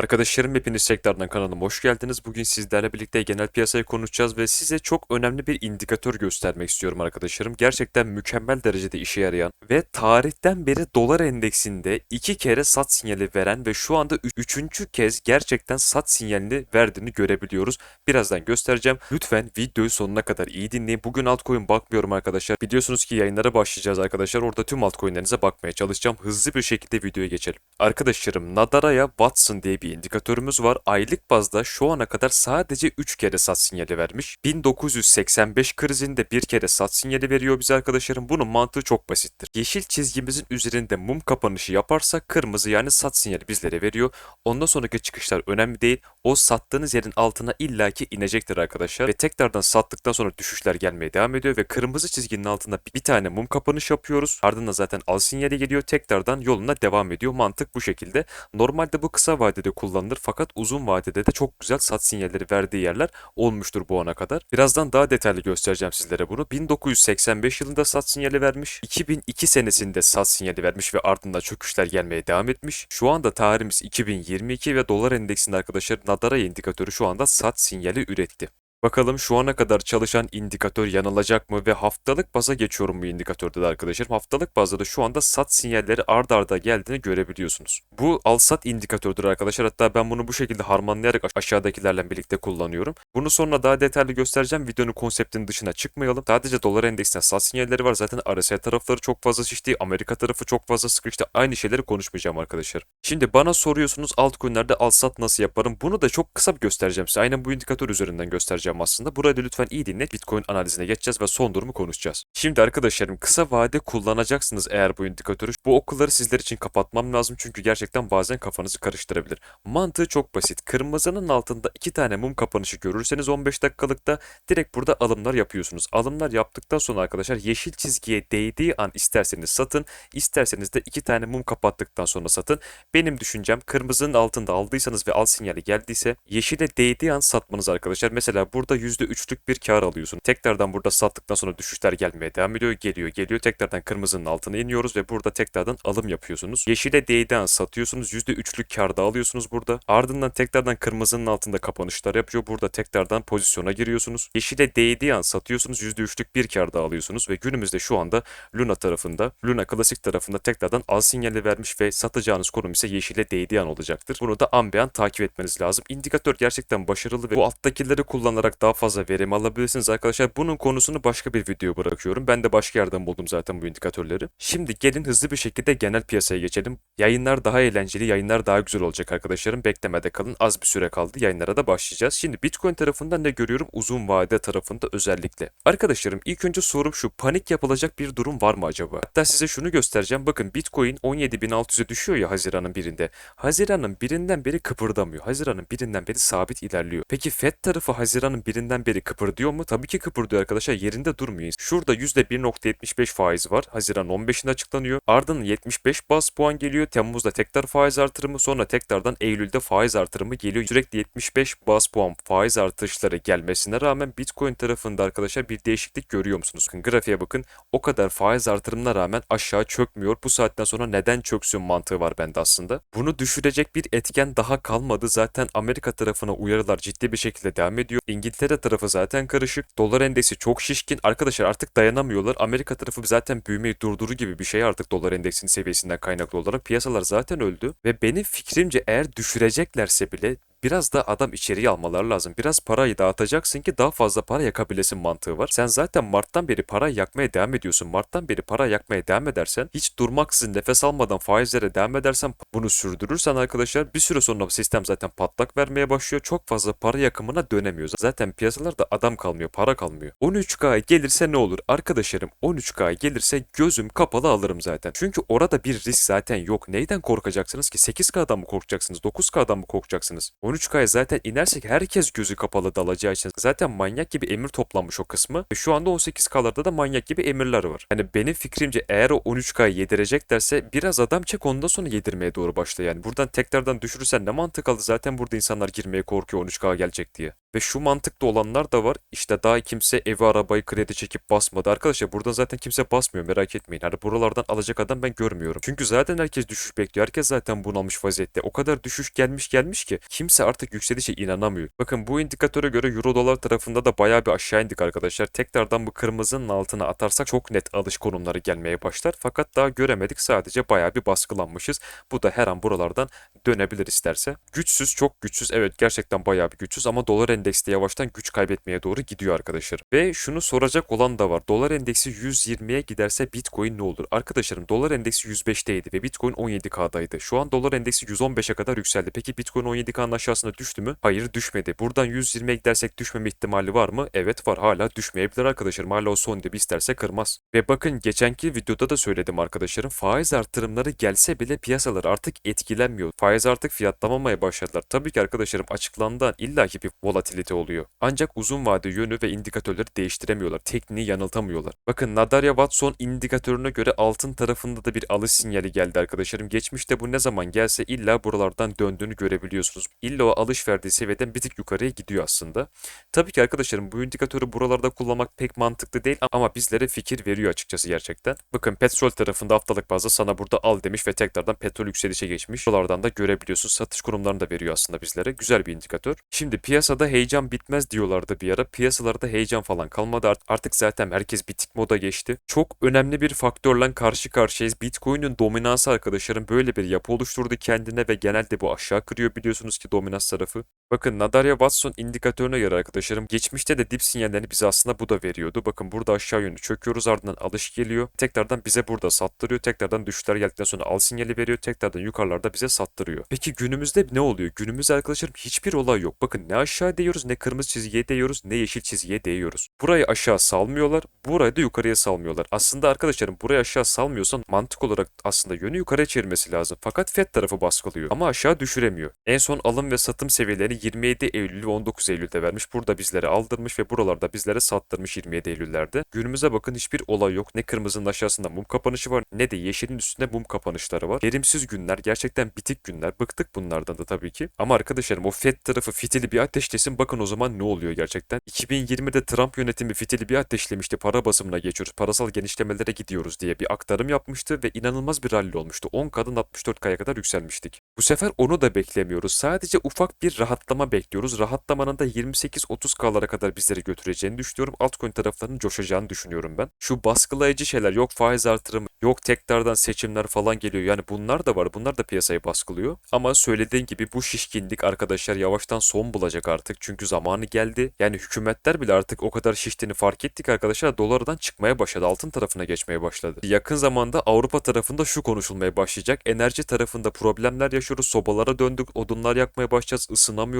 Arkadaşlarım hepiniz tekrardan kanalıma hoş geldiniz. Bugün sizlerle birlikte genel piyasayı konuşacağız ve size çok önemli bir indikatör göstermek istiyorum arkadaşlarım. Gerçekten mükemmel derecede işe yarayan ve tarihten beri dolar endeksinde iki kere sat sinyali veren ve şu anda üçüncü kez gerçekten sat sinyalini verdiğini görebiliyoruz. Birazdan göstereceğim. Lütfen videoyu sonuna kadar iyi dinleyin. Bugün altcoin bakmıyorum arkadaşlar. Biliyorsunuz ki yayınlara başlayacağız arkadaşlar. Orada tüm altcoin'lerinize bakmaya çalışacağım. Hızlı bir şekilde videoya geçelim. Arkadaşlarım Nadara'ya Watson diye bir indikatörümüz var. Aylık bazda şu ana kadar sadece 3 kere sat sinyali vermiş. 1985 krizinde bir kere sat sinyali veriyor bize arkadaşlarım. Bunun mantığı çok basittir. Yeşil çizgimizin üzerinde mum kapanışı yaparsa kırmızı yani sat sinyali bizlere veriyor. Ondan sonraki çıkışlar önemli değil. O sattığınız yerin altına illaki inecektir arkadaşlar. Ve tekrardan sattıktan sonra düşüşler gelmeye devam ediyor ve kırmızı çizginin altında bir tane mum kapanış yapıyoruz. Ardından zaten al sinyali geliyor. Tekrardan yoluna devam ediyor. Mantık bu şekilde. Normalde bu kısa vadede kullanılır fakat uzun vadede de çok güzel sat sinyalleri verdiği yerler olmuştur bu ana kadar. Birazdan daha detaylı göstereceğim sizlere bunu. 1985 yılında sat sinyali vermiş. 2002 senesinde sat sinyali vermiş ve ardından çöküşler gelmeye devam etmiş. Şu anda tarihimiz 2022 ve dolar endeksinde arkadaşlar Nadara indikatörü şu anda sat sinyali üretti. Bakalım şu ana kadar çalışan indikatör yanılacak mı ve haftalık baza geçiyorum bu indikatörde de arkadaşlarım. Haftalık bazda da şu anda sat sinyalleri ard arda geldiğini görebiliyorsunuz. Bu al sat indikatördür arkadaşlar. Hatta ben bunu bu şekilde harmanlayarak aş- aşağıdakilerle birlikte kullanıyorum. Bunu sonra daha detaylı göstereceğim. Videonun konseptinin dışına çıkmayalım. Sadece dolar endeksinde sat sinyalleri var. Zaten RSI tarafları çok fazla şişti. Amerika tarafı çok fazla sıkıştı. Aynı şeyleri konuşmayacağım arkadaşlar. Şimdi bana soruyorsunuz altcoin'lerde al sat nasıl yaparım? Bunu da çok kısa göstereceğim size. Aynen bu indikatör üzerinden göstereceğim aslında. Burayı da lütfen iyi dinle. Bitcoin analizine geçeceğiz ve son durumu konuşacağız. Şimdi arkadaşlarım kısa vade kullanacaksınız eğer bu indikatörü. Bu okulları sizler için kapatmam lazım çünkü gerçekten bazen kafanızı karıştırabilir. Mantığı çok basit. Kırmızının altında iki tane mum kapanışı görürseniz 15 dakikalıkta direkt burada alımlar yapıyorsunuz. Alımlar yaptıktan sonra arkadaşlar yeşil çizgiye değdiği an isterseniz satın, isterseniz de iki tane mum kapattıktan sonra satın. Benim düşüncem kırmızının altında aldıysanız ve al sinyali geldiyse yeşile değdiği an satmanız arkadaşlar. Mesela burada %3'lük bir kar alıyorsun. Tekrardan burada sattıktan sonra düşüşler gelmeye devam ediyor. Geliyor geliyor. Tekrardan kırmızının altına iniyoruz ve burada tekrardan alım yapıyorsunuz. Yeşile değdiği an satıyorsunuz. %3'lük kar da alıyorsunuz burada. Ardından tekrardan kırmızının altında kapanışlar yapıyor. Burada tekrardan pozisyona giriyorsunuz. Yeşile değdiği an satıyorsunuz. %3'lük bir kar da alıyorsunuz ve günümüzde şu anda Luna tarafında, Luna klasik tarafında tekrardan al sinyali vermiş ve satacağınız konum ise yeşile değdiği an olacaktır. Bunu da ambeyan takip etmeniz lazım. İndikatör gerçekten başarılı ve bu alttakileri kullanarak daha fazla verim alabilirsiniz arkadaşlar. Bunun konusunu başka bir video bırakıyorum. Ben de başka yerden buldum zaten bu indikatörleri. Şimdi gelin hızlı bir şekilde genel piyasaya geçelim. Yayınlar daha eğlenceli, yayınlar daha güzel olacak arkadaşlarım. Beklemede kalın. Az bir süre kaldı. Yayınlara da başlayacağız. Şimdi Bitcoin tarafından ne görüyorum? Uzun vade tarafında özellikle. Arkadaşlarım ilk önce sorum şu. Panik yapılacak bir durum var mı acaba? Hatta size şunu göstereceğim. Bakın Bitcoin 17.600'e düşüyor ya Haziran'ın birinde. Haziran'ın birinden beri kıpırdamıyor. Haziran'ın birinden beri sabit ilerliyor. Peki FED tarafı Haziran'ın birinden beri kıpırdıyor mu? Tabii ki kıpırdıyor arkadaşlar. Yerinde durmuyor. Şurada %1.75 faiz var. Haziran 15'inde açıklanıyor. Ardından 75 bas puan geliyor. Temmuz'da tekrar faiz artırımı sonra tekrardan Eylül'de faiz artırımı geliyor. Sürekli 75 bas puan faiz artışları gelmesine rağmen Bitcoin tarafında arkadaşlar bir değişiklik görüyor musunuz? Grafiğe bakın. O kadar faiz artırımına rağmen aşağı çökmüyor. Bu saatten sonra neden çöksün mantığı var bende aslında. Bunu düşürecek bir etken daha kalmadı. Zaten Amerika tarafına uyarılar ciddi bir şekilde devam ediyor. İngiltere tarafı zaten karışık. Dolar endeksi çok şişkin. Arkadaşlar artık dayanamıyorlar. Amerika tarafı zaten büyümeyi durduru gibi bir şey artık dolar endeksinin seviyesinden kaynaklı olarak. Piyasalar zaten öldü. Ve benim fikrimce eğer düşüreceklerse bile biraz da adam içeriye almalar lazım. Biraz parayı dağıtacaksın ki daha fazla para yakabilesin mantığı var. Sen zaten Mart'tan beri para yakmaya devam ediyorsun. Mart'tan beri para yakmaya devam edersen hiç durmaksızın nefes almadan faizlere devam edersen bunu sürdürürsen arkadaşlar bir süre sonra sistem zaten patlak vermeye başlıyor. Çok fazla para yakımına dönemiyor. Zaten piyasalarda adam kalmıyor, para kalmıyor. 13K gelirse ne olur? Arkadaşlarım 13K gelirse gözüm kapalı alırım zaten. Çünkü orada bir risk zaten yok. Neyden korkacaksınız ki? 8K'dan mı korkacaksınız? 9K'dan mı korkacaksınız? 13K'ya zaten inersek herkes gözü kapalı dalacağı için zaten manyak gibi emir toplanmış o kısmı. Ve şu anda 18K'larda da manyak gibi emirler var. Hani benim fikrimce eğer o 13K'yı yedireceklerse biraz adam çek ondan sonra yedirmeye doğru başla yani. Buradan tekrardan düşürürsen ne mantık aldı zaten burada insanlar girmeye korkuyor 13K gelecek diye. Ve şu mantıklı olanlar da var. İşte daha kimse evi arabayı kredi çekip basmadı. Arkadaşlar buradan zaten kimse basmıyor merak etmeyin. Hani buralardan alacak adam ben görmüyorum. Çünkü zaten herkes düşüş bekliyor. Herkes zaten bunalmış vaziyette. O kadar düşüş gelmiş gelmiş ki kimse artık yükselişe inanamıyor. Bakın bu indikatöre göre euro dolar tarafında da bayağı bir aşağı indik arkadaşlar. Tekrardan bu kırmızının altına atarsak çok net alış konumları gelmeye başlar. Fakat daha göremedik. Sadece bayağı bir baskılanmışız. Bu da her an buralardan dönebilir isterse. Güçsüz, çok güçsüz. Evet gerçekten bayağı bir güçsüz ama dolar endeksi de yavaştan güç kaybetmeye doğru gidiyor arkadaşlar. Ve şunu soracak olan da var. Dolar endeksi 120'ye giderse Bitcoin ne olur? Arkadaşlarım dolar endeksi 105'teydi ve Bitcoin 17K'daydı. Şu an dolar endeksi 115'e kadar yükseldi. Peki Bitcoin 17K'nın aşağısına düştü mü? Hayır düşmedi. Buradan 120'ye gidersek düşmeme ihtimali var mı? Evet var. Hala düşmeyebilir arkadaşlarım. Hala o son dibi isterse kırmaz. Ve bakın geçenki videoda da söyledim arkadaşlarım. Faiz artırımları gelse bile piyasalar artık etkilenmiyor. Faiz artık fiyatlamamaya başladılar. Tabii ki arkadaşlarım açıklandığından illaki bir volatilite oluyor. Ancak uzun vade yönü ve indikatörleri değiştiremiyorlar. Tekniği yanıltamıyorlar. Bakın Nadarya Watson indikatörüne göre altın tarafında da bir alış sinyali geldi arkadaşlarım. Geçmişte bu ne zaman gelse illa buralardan döndüğünü görebiliyorsunuz. İlla o alış verdiği seviyeden bir tık yukarıya gidiyor aslında. Tabii ki arkadaşlarım bu indikatörü buralarda kullanmak pek mantıklı değil ama bizlere fikir veriyor açıkçası gerçekten. Bakın petrol tarafında haftalık bazda sana burada al demiş ve tekrardan petrol yükselişe geçmiş. Dolardan da görebiliyorsunuz. Satış konumlarını da veriyor aslında bizlere. Güzel bir indikatör. Şimdi piyasada heyecan bitmez diyorlardı bir ara. Piyasalarda heyecan falan kalmadı. Art- Artık zaten herkes bitik moda geçti. Çok önemli bir faktörle karşı karşıyayız. Bitcoin'in dominansı arkadaşlarım böyle bir yapı oluşturdu kendine ve genelde bu aşağı kırıyor biliyorsunuz ki dominans tarafı. Bakın Nadarya Watson indikatörüne göre arkadaşlarım geçmişte de dip sinyallerini bize aslında bu da veriyordu. Bakın burada aşağı yönlü çöküyoruz ardından alış geliyor. Tekrardan bize burada sattırıyor. Tekrardan düşüşler geldikten sonra al sinyali veriyor. Tekrardan yukarılarda bize sattırıyor. Peki günümüzde ne oluyor? Günümüzde arkadaşlarım hiçbir olay yok. Bakın ne aşağı değiyoruz ne kırmızı çizgiye değiyoruz ne yeşil çizgiye değiyoruz. Burayı aşağı salmıyorlar. Burayı da yukarıya salmıyorlar. Aslında arkadaşlarım burayı aşağı salmıyorsan mantık olarak aslında yönü yukarıya çevirmesi lazım. Fakat FED tarafı baskılıyor. Ama aşağı düşüremiyor. En son alım ve satım seviyelerini 27 Eylül ve 19 Eylül'de vermiş. Burada bizlere aldırmış ve buralarda bizlere sattırmış 27 Eylül'lerde. Günümüze bakın hiçbir olay yok. Ne kırmızının aşağısında mum kapanışı var ne de yeşilin üstünde mum kapanışları var. Verimsiz günler, gerçekten bitik günler. Bıktık bunlardan da tabii ki. Ama arkadaşlarım o FED tarafı fitili bir ateşlesin. Bakın o zaman ne oluyor gerçekten. 2020'de Trump yönetimi fitili bir ateşlemişti. Para basımına geçiyoruz. Parasal genişlemelere gidiyoruz diye bir aktarım yapmıştı ve inanılmaz bir rally olmuştu. 10 kadın 64K'ya kadar yükselmiştik. Bu sefer onu da beklemiyoruz. Sadece ufak bir rahatlama bekliyoruz. Rahatlamanın da 28-30K'lara kadar bizleri götüreceğini düşünüyorum. Altcoin taraflarının coşacağını düşünüyorum ben. Şu baskılayıcı şeyler yok faiz artırımı, yok tekrardan seçimler falan geliyor. Yani bunlar da var. Bunlar da piyasayı baskılıyor. Ama söylediğin gibi bu şişkinlik arkadaşlar yavaştan son bulacak artık. Çünkü zamanı geldi. Yani hükümetler bile artık o kadar şiştiğini fark ettik arkadaşlar. Dolardan çıkmaya başladı. Altın tarafına geçmeye başladı. Yakın zamanda Avrupa tarafında şu konuşulmaya başlayacak. Enerji tarafında problemler yaşıyoruz. Sobalara döndük. Odunlar yakmaya başlayacağız.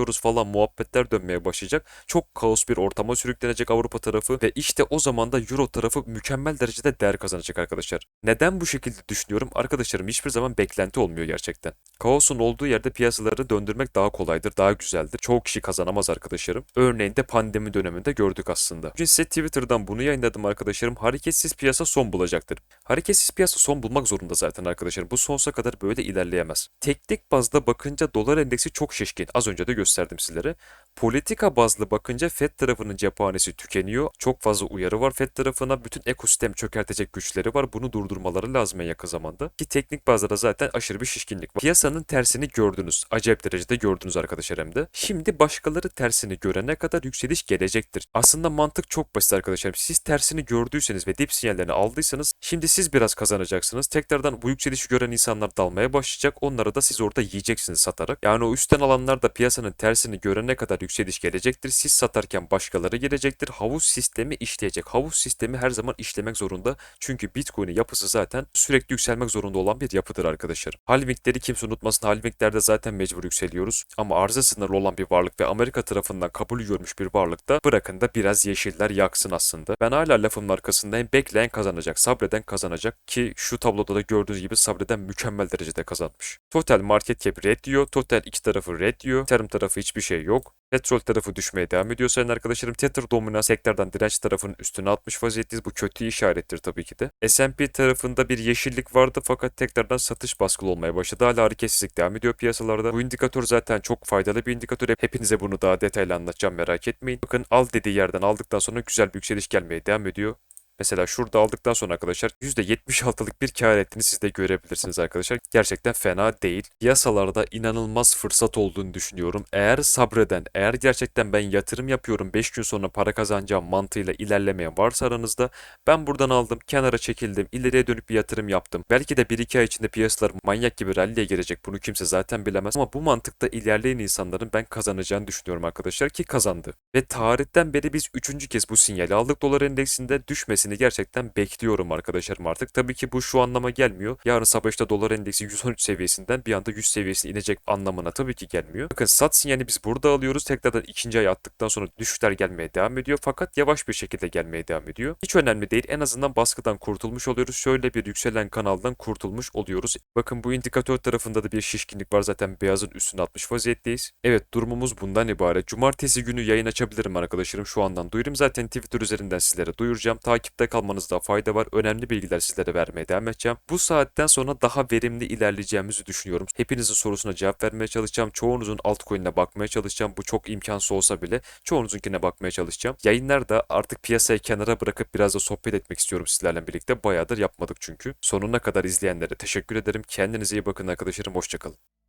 Isınamıyoruz falan muhabbetler dönmeye başlayacak. Çok kaos bir ortama sürüklenecek Avrupa tarafı ve işte o zaman da Euro tarafı mükemmel derecede değer kazanacak arkadaşlar. Neden bu şekilde düşünüyorum? Arkadaşlarım hiçbir zaman beklenti olmuyor gerçekten. Kaosun olduğu yerde piyasaları döndürmek daha kolaydır, daha güzeldir. Çoğu kişi kazanamaz arkadaşlarım. Örneğin de pandemi döneminde gördük aslında. Bugün size Twitter'dan bunu yayınladım arkadaşlarım. Hareketsiz piyasa son bulacaktır. Hareketsiz piyasa son bulmak zorunda zaten arkadaşlarım. Bu sonsuza kadar böyle ilerleyemez. Teknik bazda bakınca dolar endeksi çok şişkin. Az önce de gösterdim sizlere. Politika bazlı bakınca FED tarafının cephanesi tükeniyor. Çok fazla uyarı var FED tarafına. Bütün ekosistem çökertecek güçleri var. Bunu durdurmaları lazım en yakın zamanda. Ki teknik bazda da zaten aşırı bir şişkinlik var. Piyasanın tersini gördünüz. Acayip derecede gördünüz arkadaşlar hem de. Şimdi başkaları tersini görene kadar yükseliş gelecektir. Aslında mantık çok basit arkadaşlar. Siz tersini gördüyseniz ve dip sinyallerini aldıysanız şimdi siz biraz kazanacaksınız. Tekrardan bu yükselişi gören insanlar dalmaya başlayacak. Onları da siz orada yiyeceksiniz satarak. Yani o üstten alanlar da piyasanın tersini görene kadar yükseliş gelecektir. Siz satarken başkaları gelecektir. Havuz sistemi işleyecek. Havuz sistemi her zaman işlemek zorunda. Çünkü Bitcoin'in yapısı zaten sürekli yükselmek zorunda olan bir yapıdır arkadaşlar. Halvingleri kimse unutmasın. Halvinglerde zaten mecbur yükseliyoruz. Ama arzı sınırlı olan bir varlık ve Amerika tarafından kabul görmüş bir varlıkta bırakın da biraz yeşiller yaksın aslında. Ben hala lafımın arkasındayım. Bekleyen kazanacak. Sabreden kazanacak ki şu tabloda da gördüğünüz gibi sabreden mükemmel derecede kazanmış. Total market cap red diyor. Total iki tarafı red diyor. Term tarafı tarafı hiçbir şey yok. Petrol tarafı düşmeye devam ediyor sayın arkadaşlarım. Tether dominans tekrardan direnç tarafının üstüne atmış vaziyetteyiz. Bu kötü işarettir tabii ki de. S&P tarafında bir yeşillik vardı fakat tekrardan satış baskılı olmaya başladı. Hala hareketsizlik devam ediyor piyasalarda. Bu indikatör zaten çok faydalı bir indikatör. Hepinize bunu daha detaylı anlatacağım merak etmeyin. Bakın al dediği yerden aldıktan sonra güzel bir yükseliş gelmeye devam ediyor. Mesela şurada aldıktan sonra arkadaşlar %76'lık bir kar ettiğini siz de görebilirsiniz arkadaşlar. Gerçekten fena değil. Piyasalarda inanılmaz fırsat olduğunu düşünüyorum. Eğer sabreden, eğer gerçekten ben yatırım yapıyorum 5 gün sonra para kazanacağım mantığıyla ilerlemeyen varsa aranızda ben buradan aldım, kenara çekildim, ileriye dönüp bir yatırım yaptım. Belki de 1-2 ay içinde piyasalar manyak gibi rally'e girecek. Bunu kimse zaten bilemez. Ama bu mantıkta ilerleyen insanların ben kazanacağını düşünüyorum arkadaşlar ki kazandı. Ve tarihten beri biz 3. kez bu sinyali aldık. Dolar endeksinde düşmesini gerçekten bekliyorum arkadaşlarım artık. Tabii ki bu şu anlama gelmiyor. Yarın sabah işte dolar endeksi 113 seviyesinden bir anda 100 seviyesine inecek anlamına tabii ki gelmiyor. Bakın sat sinyali biz burada alıyoruz. Tekrardan ikinci ay attıktan sonra düşüşler gelmeye devam ediyor. Fakat yavaş bir şekilde gelmeye devam ediyor. Hiç önemli değil. En azından baskıdan kurtulmuş oluyoruz. Şöyle bir yükselen kanaldan kurtulmuş oluyoruz. Bakın bu indikatör tarafında da bir şişkinlik var. Zaten beyazın üstüne atmış vaziyetteyiz. Evet durumumuz bundan ibaret. Cumartesi günü yayın açabilirim arkadaşlarım. Şu andan duyurayım. Zaten Twitter üzerinden sizlere duyuracağım. Takipte kalmanızda fayda var. Önemli bilgiler sizlere vermeye devam edeceğim. Bu saatten sonra daha verimli ilerleyeceğimizi düşünüyorum. Hepinizin sorusuna cevap vermeye çalışacağım. Çoğunuzun altcoin'ine bakmaya çalışacağım. Bu çok imkansız olsa bile çoğunuzunkine bakmaya çalışacağım. Yayınlarda artık piyasayı kenara bırakıp biraz da sohbet etmek istiyorum sizlerle birlikte. Bayağıdır yapmadık çünkü. Sonuna kadar izleyenlere teşekkür ederim. Kendinize iyi bakın arkadaşlarım. Hoşçakalın.